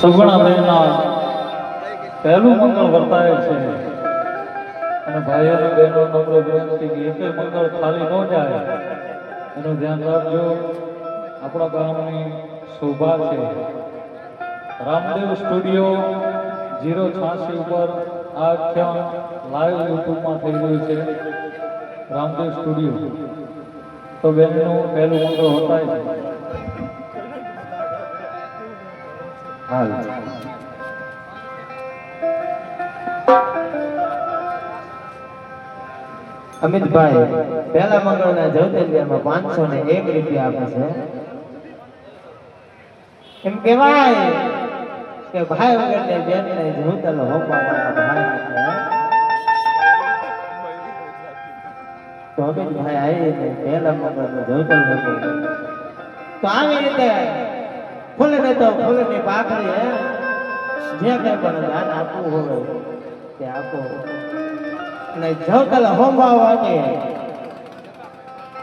સગુણા બહેનના પહેલું મંગળ વર્તાય છે. અને ભાઈઓ અને બહેનો નમ્ર કે મંગળ ખાલી ન જાય. એનું ધ્યાન રાખજો. આપણા ગામની શોભા છે. રામદેવ સ્ટુડિયો જીરો છ્યાસી ઉપર આ આખ્યાન લાઈવ યુટ્યુબમાં થઈ રહ્યું છે. રામદેવ સ્ટુડિયો. તો બહેનનું પહેલું મંગળ છે. હાલ. અમિતભાઈ, પહેલા મંગળના જ્યોતિર્લિંગમાં પાંચસો ને એક રૂપિયા આપે છે. એમ કહેવાય કે ભાઈ વગર બેન ને જોતલ હોપા ભાઈ તો અમિતભાઈ આવીને પહેલા જોતલ હોપું તો આવી રીતે ફૂલ ને તો ફૂલની જે કઈ પણ આપવું હોય તે આપો. અને જવતલ હોંબાવવાની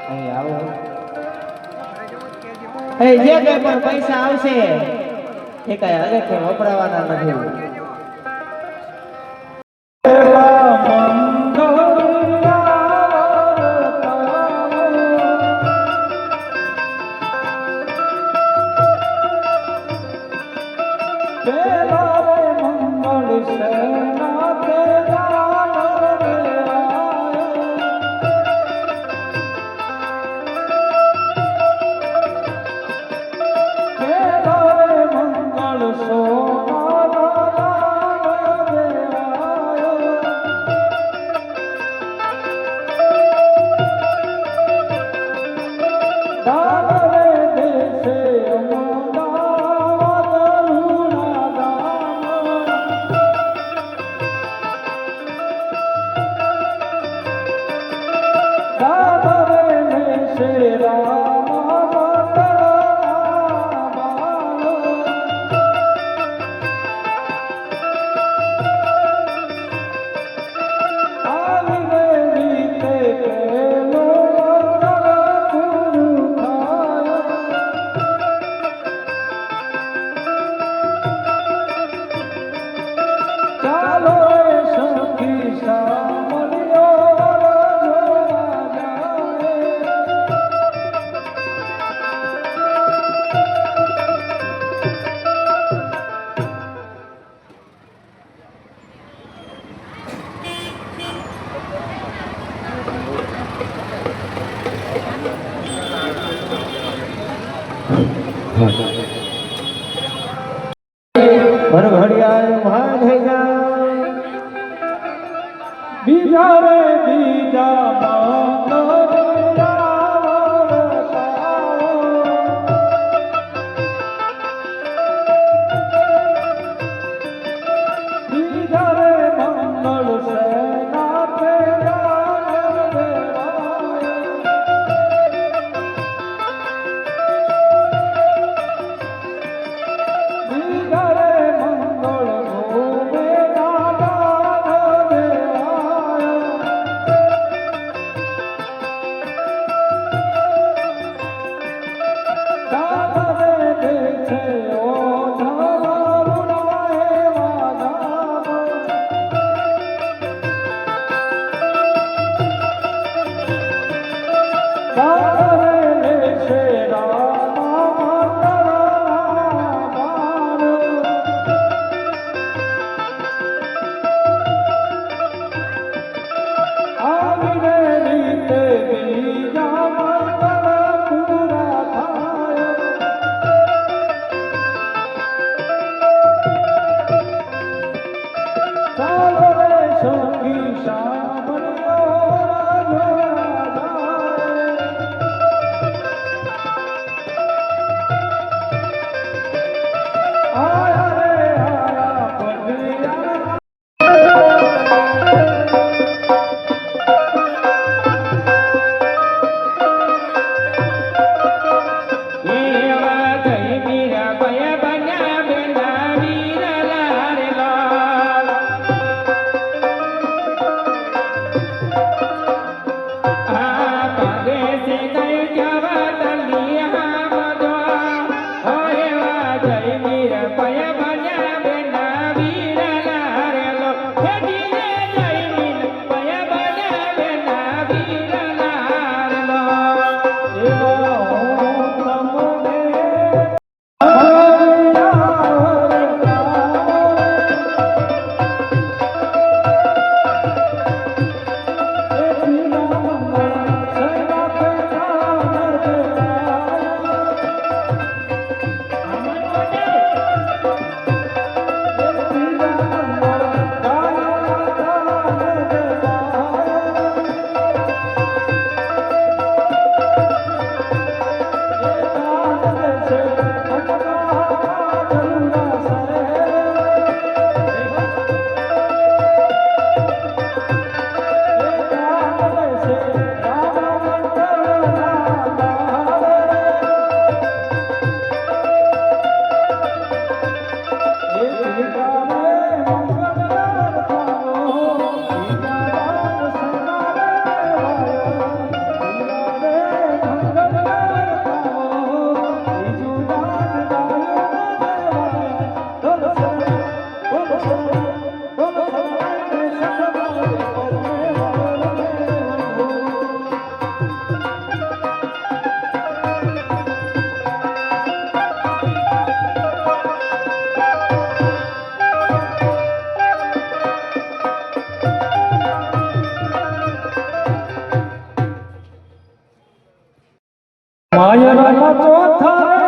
અહીં આવો. એ જે કઈ પણ પૈસા આવશે, એ કઈ હરેકે વપરાવાના નથી. બીજા રે બીજા સખી સાંભળ્યો माया चौथा